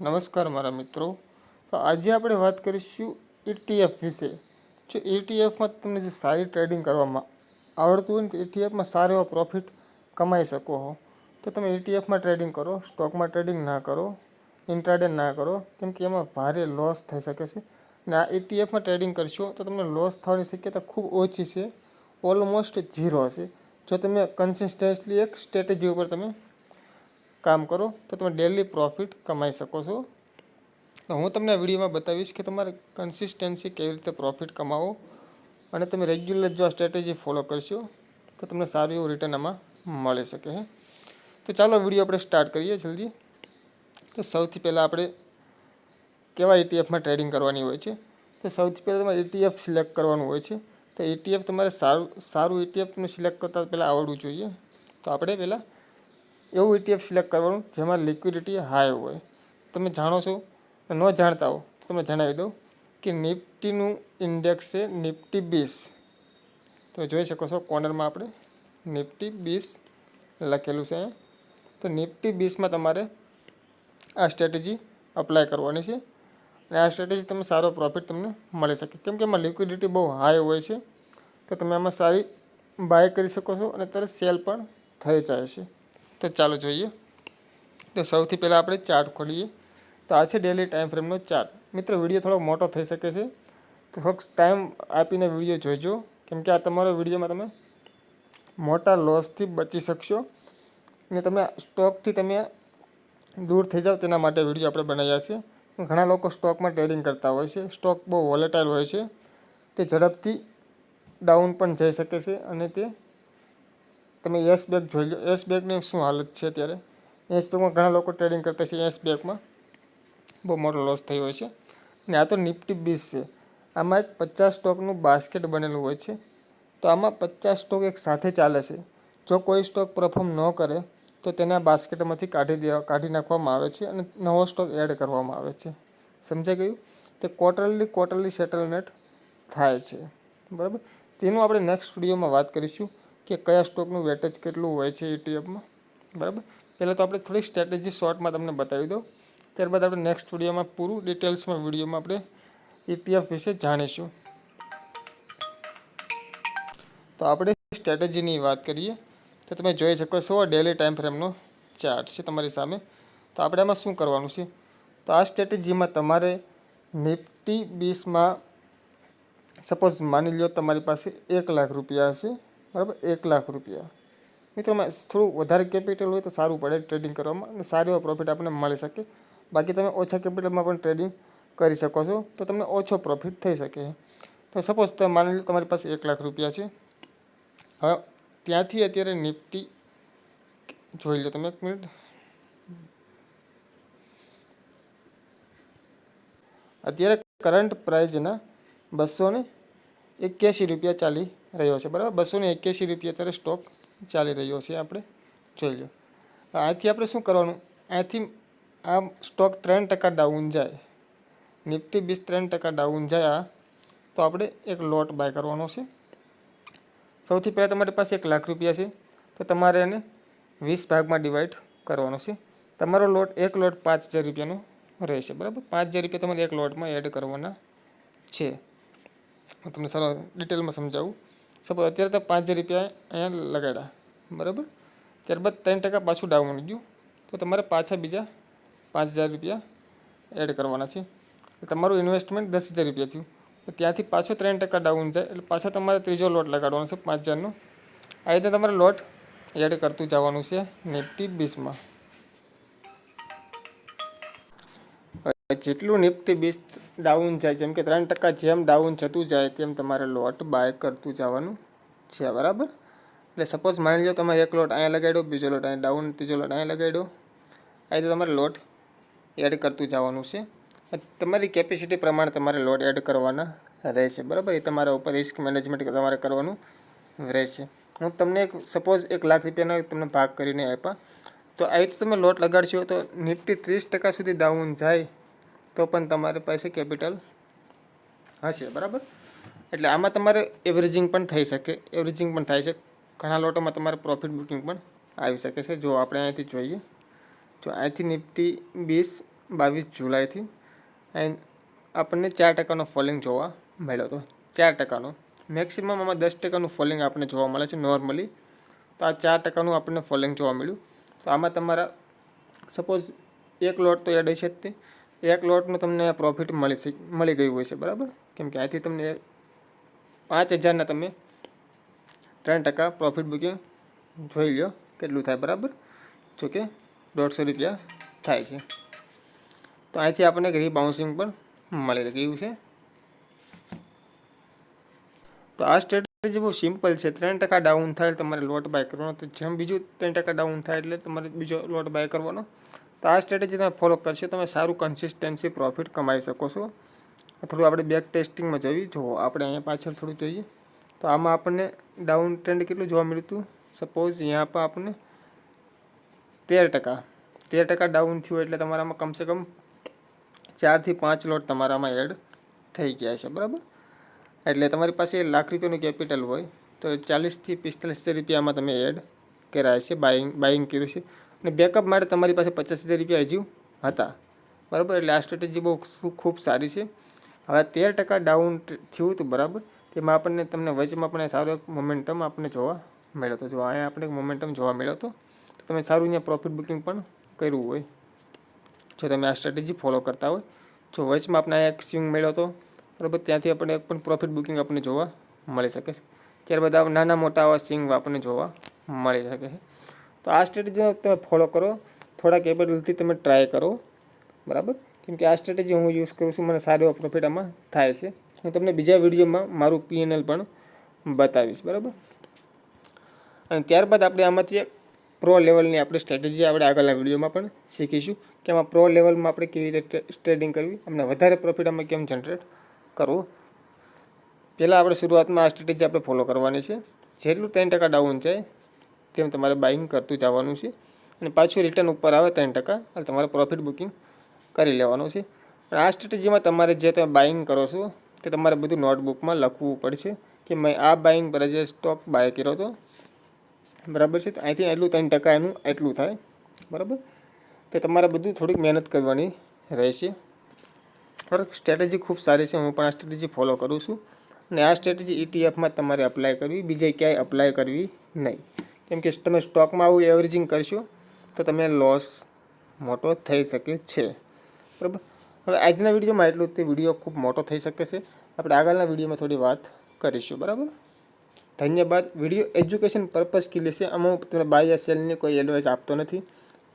નમસ્કાર મારા મિત્રો. તો આજે આપણે વાત કરીશું ઈટીએફ વિશે. જો ઈટીએફમાં તમને જે સારી ટ્રેડિંગ કરવામાં આવડતું હોય ને તો ઈટીએફમાં સારો એવો પ્રોફિટ કમાઈ શકો હો. તો તમે ઈટીએફમાં ટ્રેડિંગ કરો સ્ટોકમાં ટ્રેડિંગ ના કરો ઇન્ટ્રાડે ના કરો, કેમ કે એમાં ભારે લોસ થઈ શકે છે. ને આ ઈટીએફમાં ટ્રેડિંગ કરશો તો તમને લોસ થવાની શક્યતા ખૂબ ઓછી છે. ઓલમોસ્ટ ઝીરો હશે. જો તમે કન્સિસ્ટન્ટલી એક સ્ટ્રેટેજી ઉપર તમે કામ કરો તો તમે ડેલી પ્રોફિટ કમાઈ શકો છો. તો હું તમને વિડીયોમાં બતાવીશ કે તમારે કન્સિસ્ટન્સી કેવી રીતે પ્રોફિટ કમાવો અને તમે રેગ્યુલર જો આ સ્ટ્રેટેજી ફોલો કરશો તો તમને સારું એવું રિટર્ન આમાં મળી શકે હે. તો ચાલો વીડિયો આપણે સ્ટાર્ટ કરીએ જલ્દી. તો સૌથી પહેલાં આપણે કેવા ઇટીએફમાં ટ્રેડિંગ કરવાની હોય છે? તો સૌથી પહેલાં તમારે ઇટીએફ સિલેક્ટ કરવાનું હોય છે. તો ઇટીએફ તમારે સારું સારું ઇટીએફનું સિલેક્ટ કરતાં પહેલાં આવડવું જોઈએ. તો આપણે પહેલાં એવું ઇટીએફ સિલેક્ટ કરવાનું જેમાં લિક્વિડિટી હાઈ હોય. તમે જાણો છો? ન જાણતા હો, તો તમને જણાવી દઉં કે નિફ્ટીનું ઇન્ડેક્સ છે નિફ્ટી બીસ તો જોઈ શકો છો કોર્નરમાં આપણે નિફ્ટી બીસ લખેલું છે તો નિફ્ટી બીસમાં તમારે આ સ્ટ્રેટેજી અપ્લાય કરવાની છે. અને આ સ્ટ્રેટેજી તમે સારો પ્રોફિટ તમને મળી શકે. કેમ કે એમાં લિક્વિડિટી બહુ હાઈ હોય છે. તો તમે આમાં સારી બાય કરી શકો છો અને તરત સેલ પણ થઈ જાય છે. તો ચાલો જોઈએ. તો સૌથી પહેલાં આપણે ચાર્ટ ખોલીએ. તો આ છે ડેલી ટાઈમ ફ્રેમનો ચાર્ટ. મિત્રો, વીડિયો થોડો મોટો થઈ શકે છે. તો થોડોક ટાઈમ આપીને વીડિયો જોજો. કેમ કે આ તમારો વિડીયોમાં તમે મોટા લોસથી બચી શકશો. ને તમે સ્ટોકથી તમે દૂર થઈ જાઓ તેના માટે વીડિયો આપણે બનાવ્યા છે. ઘણા લોકો સ્ટોકમાં ટ્રેડિંગ કરતા હોય છે. સ્ટોક બહુ વોલેટાઇલ હોય છે. તે ઝડપથી ડાઉન પણ જઈ શકે છે અને તે તમે યસ બેગ જોઈ લો. યસ બેગની શું હાલત છે અત્યારે? યસ બેગમાં ઘણા લોકો ટ્રેડિંગ કરતા છે યસ બેગમાં. બહુ મોટો લોસ થયો હોય છે. અને આ તો નિફ્ટી બીસ છે. આમાં એક પચાસ સ્ટોકનું બાસ્કેટ બનેલું હોય છે. તો આમાં પચાસ સ્ટોક એક સાથે ચાલે છે. જો કોઈ સ્ટોક પરફોર્મ ન કરે, તો તેના બાસ્કેટમાંથી કાઢી દેવા, કાઢી નાખવામાં આવે છે અને નવો સ્ટોક એડ કરવામાં આવે છે. સમજાઈ ગયું? તે ક્વાર્ટરલી ક્વાર્ટરલી સેટલમેન્ટ થાય છે. બરાબર? તેનું આપણે નેક્સ્ટ વિડીયોમાં વાત કરીશું. કે કયા સ્ટોકનું વેટેજ કેટલું હોય છે ઇટીએફમાં બરાબર? પહેલાં તો આપણે થોડીક સ્ટ્રેટેજી શોર્ટમાં તમને બતાવી દઉં. ત્યારબાદ આપણે નેક્સ્ટ વિડીયોમાં પૂરું ડિટેલ્સમાં વિડીયોમાં આપણે ઇટીએફ વિશે જાણીશું. તો આપણે સ્ટ્રેટેજીની વાત કરીએ. તો તમે જોઈ શકો છો ડેલી ટાઈમ ફ્રેમનો ચાર્ટ છે તમારી સામે. તો આપણે આમાં શું કરવાનું છે? તો આ સ્ટ્રેટેજીમાં તમારે નિફ્ટી બીસમાં સપોઝ માની લો તમારી પાસે એક લાખ રૂપિયા હશે. બરાબર? એક લાખ રૂપિયા. મિત્રોમાં થોડું વધારે કેપિટલ હોય તો સારું પડે ટ્રેડિંગ કરવામાં અને સારો એવો પ્રોફિટ આપણને મળી શકે. બાકી તમે ઓછા કેપિટલમાં પણ ટ્રેડિંગ કરી શકો છો, તો તમને ઓછો પ્રોફિટ થઈ શકે. તો સપોઝ તમે માની લો તમારી પાસે એક લાખ રૂપિયા છે. હવે ત્યાંથી અત્યારે નિફ્ટી જોઈ લો તમે એક મિનિટ. અત્યારે કરંટ પ્રાઇસ એના બસો ને એક્યાસી રૂપિયા ચાલી રહ્યો છે, બરાબર? બસો ને એક્યાસી રૂપિયા અત્યારે સ્ટોક ચાલી રહ્યો છે આપણે. જોઈ લો અહીંથી આપણે શું કરવાનું? અહીંથી આ સ્ટોક ત્રણ ટકા ડાઉન જાય, નિફ્ટી બીસ ત્રણ ટકા ડાઉન જાય, તો આપણે એક લોટ બાય કરવાનો છે. સૌથી પહેલાં તમારી પાસે એક લાખ રૂપિયા છે, તો તમારે એને વીસ ભાગમાં ડિવાઈડ કરવાનો છે. તમારો લોટ એક લોટ પાંચ હજાર રૂપિયાનો રહેશે, બરાબર? પાંચ હજાર રૂપિયા તમારે એક લોટમાં એડ કરવાના છે. હું તમને સારો ડિટેલમાં સમજાવું. સપોઝ અત્યારે તો પાંચ હજાર રૂપિયા અહીંયા લગાડ્યા, બરાબર? ત્યારબાદ ત્રણ ટકા પાછું ડાઉન ગયું. તો તમારે પાછા બીજા પાંચ હજાર રૂપિયા એડ કરવાના છે. તમારું ઇન્વેસ્ટમેન્ટ દસ હજાર રૂપિયા થયું. ત્યાંથી પાછો ત્રણ ટકા ડાઉન જાય, એટલે પાછા તમારે ત્રીજો લોટ લગાડવાનો છે, પાંચ હજારનો. આ રીતે તમારે લોટ એડ કરતું જવાનું છે, નિફ્ટી બીસમાં. જેટલું નિફ્ટી બીસ ડાઉન જાય, જેમ કે ત્રણ ટકા જેમ ડાઉન જતું જાય, તેમ તમારે લોટ બાય કરતું જવાનું છે, બરાબર? એટલે સપોઝ માની લો તમારે એક લોટ અહીંયા લગાડ્યો, બીજો લોટ અહીંયા ડાઉન, ત્રીજો લોટ અહીંયા લગાડ્યો. આ રીતે તમારે લોટ એડ કરતું જવાનું છે. તમારી કેપેસિટી પ્રમાણે તમારે લોટ એડ કરવાના રહેશે, બરાબર? એ તમારા ઉપર રિસ્ક મેનેજમેન્ટ તમારે કરવાનું રહેશે. હું તમને એક સપોઝ એક લાખ રૂપિયાનો તમને ભાગ કરીને આપ્યા. તો આ રીતે તમે લોટ લગાડશો તો નિફ્ટી ત્રીસ ટકા સુધી ડાઉન જાય તો પણ તમારી પાસે કેપિટલ હશે, બરાબર? એટલે આમાં તમારે એવરેજિંગ પણ થઈ શકે એવરેજિંગ પણ થાય છે. ઘણા લોટોમાં તમારે પ્રોફિટ બુકિંગ પણ આવી શકે છે. જો આપણે અહીંયાથી જોઈએ, જો અહીંથી નિફ્ટી બીસ બાવીસ જુલાઈથી એન્ડ આપણને ચાર ટકાનો ફોલિંગ જોવા મળ્યો હતો. ચાર ટકાનો. મેક્સિમમ આમાં દસ ટકાનું ફોલિંગ આપણને જોવા મળે છે નોર્મલી તો આ ચાર ટકાનું આપણને ફોલિંગ જોવા મળ્યું. તો આમાં તમારા સપોઝ એક લોટ તો એડ છે જ તે. એક લોટનું તમને પ્રોફિટ મળી મળી ગયું હોય છે, બરાબર? કેમ કે આથી તમને પાંચ હજારના તમે ત્રણ ટકા પ્રોફિટ બુકિંગ જોઈ લો કેટલું થાય, બરાબર? જો કે દોઢસો રૂપિયા થાય છે. તો અહીંથી આપણને રીબાઉન્સિંગ પણ મળી ગયું છે. તો આ સ્ટ્રેટેજી બહુ સિમ્પલ છે. ત્રણ ટકા ડાઉન થાય તમારે લોટ બાય કરવાનો. તો જેમ બીજું ત્રણ ટકા ડાઉન થાય એટલે તમારે બીજો લોટ બાય કરવાનો. તો આ સ્ટ્રેટેજી તમે ફોલો કરશો, તમે સારું કન્સિસ્ટન્સી પ્રોફિટ કમાઈ શકો છો. થોડું આપણે બેક ટેસ્ટિંગમાં જોયું. જુઓ આપણે અહીંયા પાછળ થોડું જોઈએ, તો આમાં આપણને ડાઉન ટ્રેન્ડ કેટલું જોવા મળ્યું હતું? સપોઝ અહીંયા પર આપણને તેર ટકા. તેર ટકા ડાઉન થયું એટલે તમારામાં કમસે કમ ચારથી પાંચ લોટ તમારામાં એડ થઈ ગયા છે, બરાબર? એટલે તમારી પાસે લાખ રૂપિયાનું કેપિટલ હોય, તો ચાલીસથી પિસ્તાલીસ રૂપિયામાં તમે એડ કર્યા છે બાઇંગ બાઇંગ કર્યું છે. અને બેકઅપ માટે તમારી પાસે પચાસ હજાર રૂપિયા હજુ હતા. બરાબર? એટલે આ સ્ટ્રેટેજી બહુ ખૂબ સારી છે. હવે તેર ટકા ડાઉન થયું હતું બરાબર? તેમાં આપણને, તમને વચમાં પણ સારો એક મોમેન્ટમ આપણને જોવા મળ્યો હતો. જો અહીંયા આપણે મોમેન્ટમ જોવા મળ્યો હતો, તો તમે સારું અહીંયા પ્રોફિટ બુકિંગ પણ કર્યું હોય. જો તમે આ સ્ટ્રેટેજી ફોલો કરતા હોય, જો વચમાં આપણે એક સ્વિંગ મળ્યો હતો બરાબર? ત્યાંથી આપણને પણ પ્રોફિટ બુકિંગ આપણને જોવા મળી શકે છે. ત્યારબાદ નાના મોટા આવા સ્વિંગ આપણને જોવા મળી શકે છે. તો આ સ્ટ્રેટેજી તમે ફોલો કરો. થોડા કેપિટલથી તમે ટ્રાય કરો. બરાબર? કેમ કે આ સ્ટ્રેટેજી હું યુઝ કરું છું, મને સારો પ્રોફિટ આમાં થાય છે. હું તમને બીજા વિડીયોમાં મારું પીએનએલ પણ બતાવીશ, બરાબર? અને ત્યારબાદ આપણે આમાંથી એક પ્રો લેવલની આપણે સ્ટ્રેટેજી આપણે આગળના વિડીયોમાં પણ શીખીશું કે આમાં પ્રો લેવલમાં આપણે કેવી રીતે ટ્રેડિંગ કરવી અમને વધારે પ્રોફિટ આમાં કેમ જનરેટ કરવો. પહેલાં આપણે શરૂઆતમાં આ સ્ટ્રેટેજી આપણે ફોલો કરવાની છે. જેટલું ત્રણ ટકા ડાઉન જાય તેમ તમારે બાઇંગ કરતું જવાનું છે અને પાછું રિટર્ન ઉપર આવે ત્રણ ટકા એટલે તમારે પ્રોફિટ બુકિંગ કરી લેવાનું છે. અને આ સ્ટ્રેટેજીમાં તમારે જે તમે બાઇંગ કરો છો, તે તમારે બધું નોટબુકમાં લખવું પડશે કે મેં આ બાઇંગ પર જે સ્ટોક બાય કર્યો હતો, બરાબર છે? તો અહીંથી એટલું ત્રણ ટકા એનું એટલું થાય, બરાબર? તો તમારે બધું થોડીક મહેનત કરવાની રહેશે. બરાબર? સ્ટ્રેટેજી ખૂબ સારી છે, હું પણ આ સ્ટ્રેટેજી ફોલો કરું છું. અને આ સ્ટ્રેટેજી ઇટીએફમાં તમારે અપ્લાય કરવી, બીજે ક્યાંય અપ્લાય કરવી નહીં. કેમ કે તમે સ્ટોકમાં આવું એવરેજિંગ કરશો, તો તમે લોસ મોટો થઈ શકે છે. બરાબર? હવે આજના વિડીયોમાં એટલું તે વીડિયો ખૂબ મોટો થઈ શકે છે. આપણે આગળના વિડીયોમાં થોડી વાત કરીશું, બરાબર? ધન્યવાદ. વીડિયો એજ્યુકેશન પર્પઝ કે લેશે આમાં હું તમને બાય સેલની કોઈ એડવાઇસ આપતો નથી.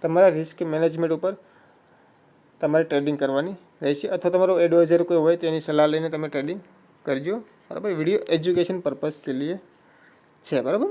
તમારા રિસ્ક મેનેજમેન્ટ ઉપર તમારે ટ્રેડિંગ કરવાની રહેશે અથવા તમારો એડવાઇઝર કોઈ હોય તેની સલાહ લઈને તમે ટ્રેડિંગ કરજો. બરાબર? વીડિયો એજ્યુકેશન પર્પઝ કે લીએ છે, બરાબર?